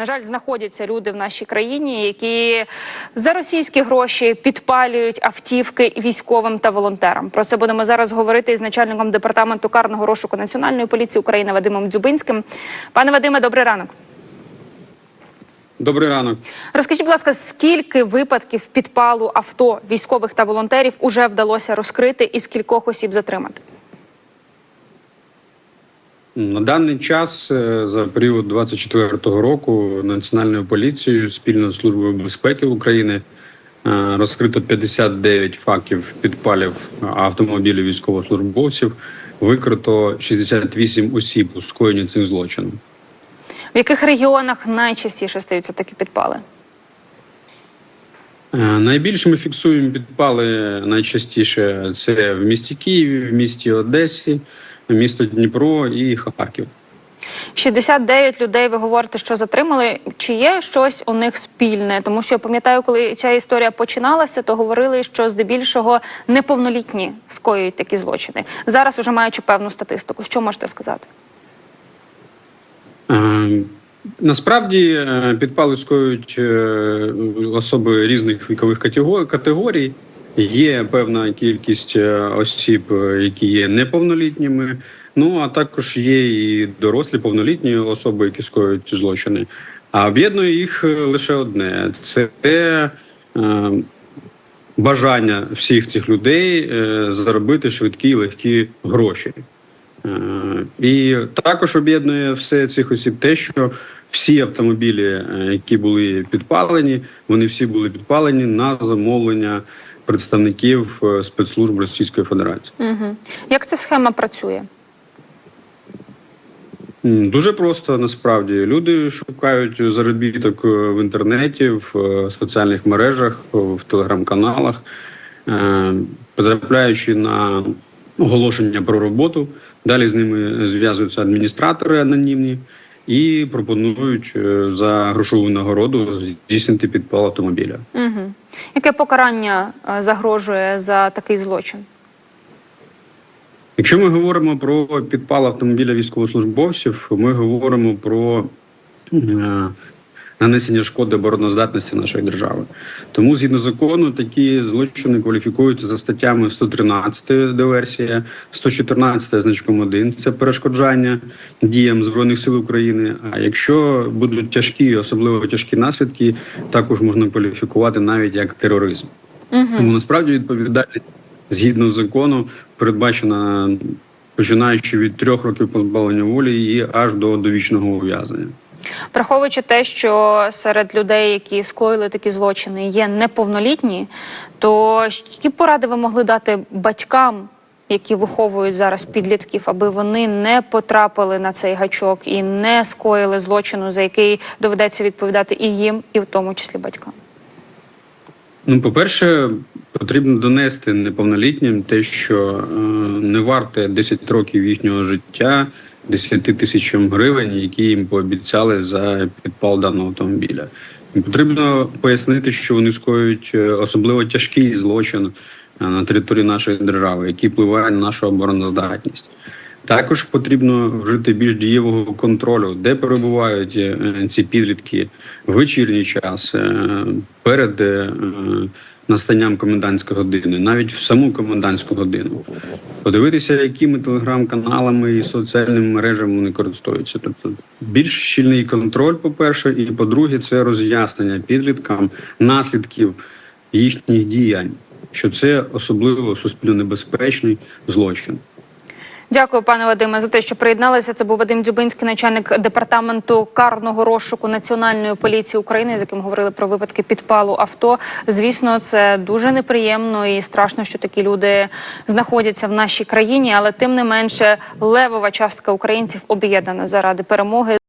На жаль, знаходяться люди в нашій країні, які за російські гроші підпалюють автівки військовим та волонтерам. Про це будемо зараз говорити із начальником департаменту карного розшуку Національної поліції України Вадимом Дзюбинським. Пане Вадиме, добрий ранок. Добрий ранок. Розкажіть, будь ласка, скільки випадків підпалу авто військових та волонтерів уже вдалося розкрити і скількох осіб затримати? На даний час е, за період 24-го року Національною поліцією спільно з службою безпеки України е, розкрито 59 фактів підпалів автомобілів військовослужбовців. Викрито 68 осіб у скоєнні цих злочинів. В яких регіонах найчастіше стаються такі підпали? Е, Найбільше ми фіксуємо підпали найчастіше це в місті Києві, в місті Одесі, місто Дніпро і Харків. 69 людей ви говорите, що затримали. Чи є щось у них спільне? Тому що я пам'ятаю, коли ця історія починалася, то говорили, що здебільшого неповнолітні скоюють такі злочини. Зараз, уже маючи певну статистику, що можете сказати? Е, Насправді е, підпали скоюють е, особи різних вікових категорій. Є певна кількість е, осіб, е, які є неповнолітніми. Ну а також є і дорослі повнолітні особи, які скоюють злочини. А об'єднує їх е, лише одне: це е, бажання всіх цих людей заробити швидкі і легкі гроші. Е, І також об'єднує все цих осіб те, що всі автомобілі, які були підпалені, вони всі були підпалені на замовлення представників е, спецслужб Російської Федерації. Угу. Як ця схема працює? Дуже просто насправді люди шукають заробіток е, в інтернеті, в е, соціальних мережах, в телеграм-каналах, потрапляючи на оголошення про роботу. Далі з ними зв'язуються адміністратори анонімні і пропонують за грошову нагороду здійснити підпал автомобіля. Угу. Яке покарання е, загрожує за такий злочин? Якщо ми говоримо про підпал автомобіля військовослужбовців, ми говоримо про е, нанесення шкоди обороноздатності нашої держави. Тому, згідно закону, такі злочини кваліфікуються за статтями 113 диверсія, 114 значком 1 – це перешкоджання діям збройних сил України. А якщо будуть тяжкі, особливо тяжкі наслідки, також можна кваліфікувати навіть як тероризм. Тому насправді відповідальність згідно закону передбачена починаючи від трьох років позбавлення волі і аж до довічного ув'язнення. Враховуючи те, що серед людей, які скоїли такі злочини, є неповнолітні, то які поради ви могли дати батькам, які виховують зараз підлітків, аби вони не потрапили на цей гачок і не скоїли злочину, за який доведеться відповідати і їм, і в тому числі батькам? Ну, по-перше, потрібно донести неповнолітнім те, що е, не варте 10 років їхнього життя 10 тисячам гривень, які їм пообіцяли за підпал даного автомобіля. Потрібно пояснити, що вони скоюють е, особливо тяжкий злочин е, на території нашої держави, який впливає на нашу обороноздатність. Також потрібно вжити більш дієвого контролю, де перебувають е, ці підлітки в вечірній час, е, перед е, настанням комендантської години, навіть в саму комендантську годину. Подивитися, якими телеграм-каналами і соціальними мережами вони користуються. Тобто більш щільний контроль, по-перше, і по-друге, це роз'яснення підліткам наслідків їхніх діянь, що це особливо суспільно небезпечний злочин. Дякую, пане Вадиме, за те, що приєдналися. Це був Вадим Дзюбинський, начальник департаменту карного розшуку Національної поліції України, з яким говорили про випадки підпалу авто. Звісно, це дуже неприємно і страшно, що такі люди знаходяться в нашій країні, але тим не менше левова частка українців об'єднана заради перемоги.